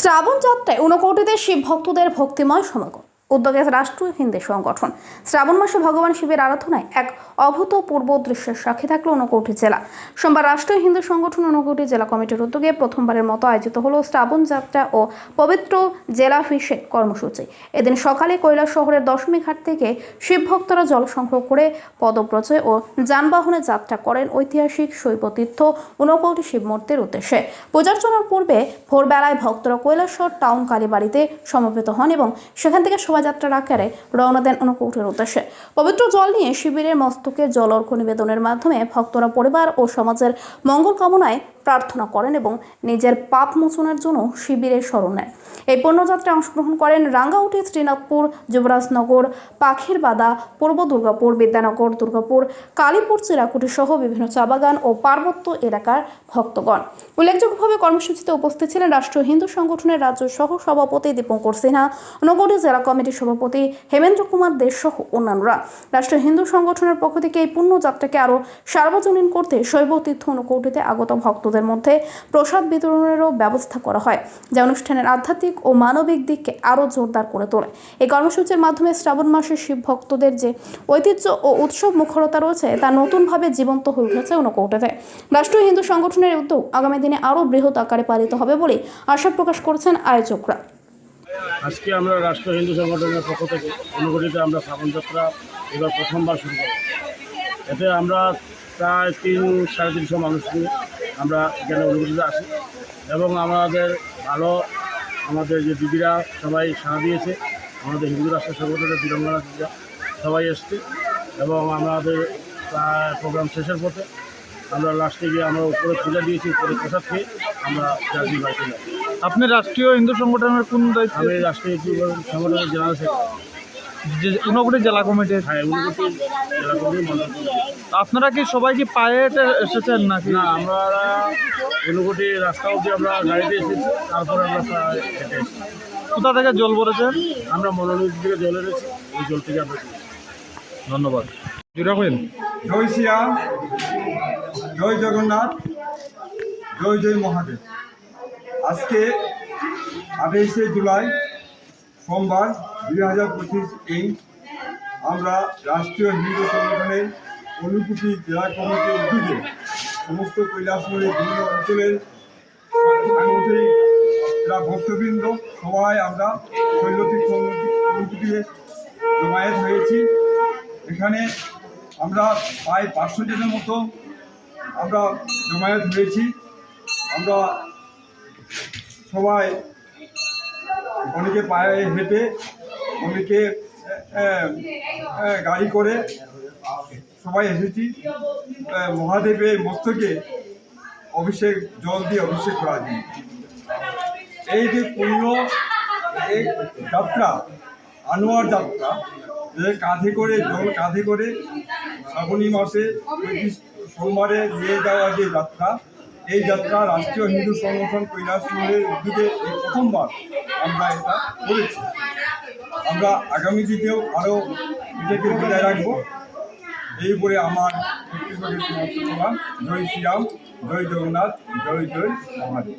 শ্রাবণ যাত্রায় ঊনকোটিতে শিব ভক্তদের ভক্তিময় সমাগম। উদ্যোগে রাষ্ট্রীয় হিন্দু সংগঠন। শ্রাবণ মাসে ভগবান শিবের আরাধনায় এক অভূতপূর্ব দৃশ্যের সাক্ষী থাকল ঊনকোটি জেলা। সোমবার রাষ্ট্রীয় হিন্দু সংগঠন ঊনকোটি জেলা কমিটির উদ্যোগে প্রথমবারের মতো আয়োজিত হলো শ্রাবণ যাত্রা ও পবিত্র জেলা ফিসে কর্মসূচি। এদিন সকালে কৈলাস শহরের দশমী ঘাট থেকে শিব ভক্তরা জল সংগ্রহ করে পদব্রজে ও যানবাহনে যাত্রা করেন ঐতিহাসিক শৈবতীর্থ ঊনকোটি শিব মূর্তির উদ্দেশ্যে। পূজার্চনার পূর্বে ভোরবেলায় ভক্তরা কৈলাসহর টাউন কালীবাড়িতে সমবেত হন এবং সেখান থেকে শোভাযাত্রার আকারে রওনা দেন অনুকূটের উদ্দেশ্যে। পবিত্র জল নিয়ে শিবিরের মস্তকে জল অর্ঘ্য নিবেদনের মাধ্যমে ভক্তরা পরিবার ও সমাজের মঙ্গল কামনায় প্রার্থনা করেন এবং নিজের পাপ মোচনের জন্য শিবিরে স্মরণ নেন। এই পণ্যযাত্রায় অংশগ্রহণ করেন রাঙ্গাউটি, শ্রীনাথপুর, যুবরাজনগর, পাখিরবাদা, পূর্ব দুর্গাপুর, বিদ্যানগর, দুর্গাপুর, কালীপুর, চিরাকুটি সহ বিভিন্ন চা বাগান ও পার্বত্য এলাকার ভক্তগণ। উল্লেখযোগ্যভাবে কর্মসূচিতে উপস্থিত ছিলেন রাষ্ট্রীয় হিন্দু সংগঠনের রাজ্য সহ সভাপতি দীপঙ্কর সিনহা নগরী জেলা কমিটির সভাপতি হেমেন্দ্র কুমার দেশ সহ অন্যান্যরা। রাষ্ট্রীয় হিন্দু সংগঠনের পক্ষ থেকে এই পুণ্যযাত্রাকে আরও সার্বজনীন করতে শৈব তীর্থ অনুকৌটিতে আগত ভক্তদের মধ্যে প্রসাদ বিতরণেরও ব্যবস্থা করা হয়, যা অনুষ্ঠানের আধ্যাত্মিক ও মানবিক দিককে আরও জোরদার করে তোলে। এই কর্মসূচির মাধ্যমে শ্রাবণ মাসে শিব ভক্তদের যে ঐতিহ্য ও উৎসব মুখরতা রয়েছে, তা নতুনভাবে জীবন্ত হয়ে উঠেছে ঊনকৌটিতে। রাষ্ট্রীয় হিন্দু সংগঠনের উদ্যোগ আগামী দিনে আরও বৃহৎ আকারে পালিত হবে বলে আশা প্রকাশ করেছেন আয়োজকরা। আজকে আমরা রাষ্ট্র হিন্দু সংগঠনের পক্ষ থেকে অনুগঠিত আমরা শ্রাবণ যাত্রা এবার প্রথমবার শুরু করি এতে আমরা প্রায় তিন, সাড়ে তিনশো মানুষ নিয়ে আমরা এখানে অনুগঠিত আসি এবং আমাদের ভালো আমাদের যে দিদিরা সবাই সাড়া দিয়েছে আমাদের হিন্দু রাষ্ট্র সংগঠনের বীরঙ্গনা দিদিরা সবাই এসছে এবং আমাদের প্রোগ্রাম শেষের পথে আমরা লাস্টে গিয়ে আমরা উপরে তুলে দিয়েছি উপরে প্রসাদ খেয়ে আমরা জার্নি বাড়িতে আপনি রাষ্ট্রীয় হিন্দু সংগঠনের কোন দায়িত্বে আমি রাষ্ট্রীয় সংগঠনের জেনারেল সেক্রেটারি যে ঊনকোটি জেলা কমিটির। হ্যাঁ উনকোটি জেলা কমিটি। আপনারা কি সবাই কি পায়ে এসেছেন নাকি? না আমরা উনকোটি রাস্তা অবধি আমরা গাড়িতে এসেছি তারপরে আমরা হেঁটে কোথা থেকে জল ভরেছেন আমরা মনোনীত থেকে জল এনেছি ওই জল থেকে আমরা ধন্যবাদ। কইন জয় শ্রীরাম জয় জগন্নাথ জয় জয় মহাদেব। আজকে আঠাইশে জুলাই সোমবার দুই হাজার পঁচিশ এই আমরা রাষ্ট্রীয় হিন্দু সংগঠনের অনুকুটি জেলা কমিটির উদ্যোগে সমস্ত কৈলাসপুরের বিভিন্ন অঞ্চলের সাংগঠনিক ভক্তবৃন্দ সবাই আমরা শৈলতীর্থ অনুকুটিতে জমায়েত হয়েছি। এখানে আমরা প্রায় পাঁচশো জনের মতো আমরা জমায়েত হয়েছি। আমরা সবাই অনেকে পায়ে হেঁটে অনেকে গাড়ি করে সবাই এসেছি। মহাদেবের মস্তকে অভিষেক, জল দিয়ে অভিষেক করা যায় এই যে পূর্ণ এই যাত্রা, আনোয়ার যাত্রা, যে কাঁধে করে, জল কাঁধে করে শ্রাবণী মাসে সোমবারে নিয়ে যাওয়া যে যাত্রা এই যাত্রা রাষ্ট্রীয় হিন্দু সংগঠন কৈলাসপুরের উদ্যোগে এই প্রথমবার আমরা এটা করেছি। আমরা আগামী দিনেও আরও এটাকে বিদায় রাখব। এই বলে আমার জয় শ্রীরাম, জয় জগন্নাথ, জয় জয় মহাদেব।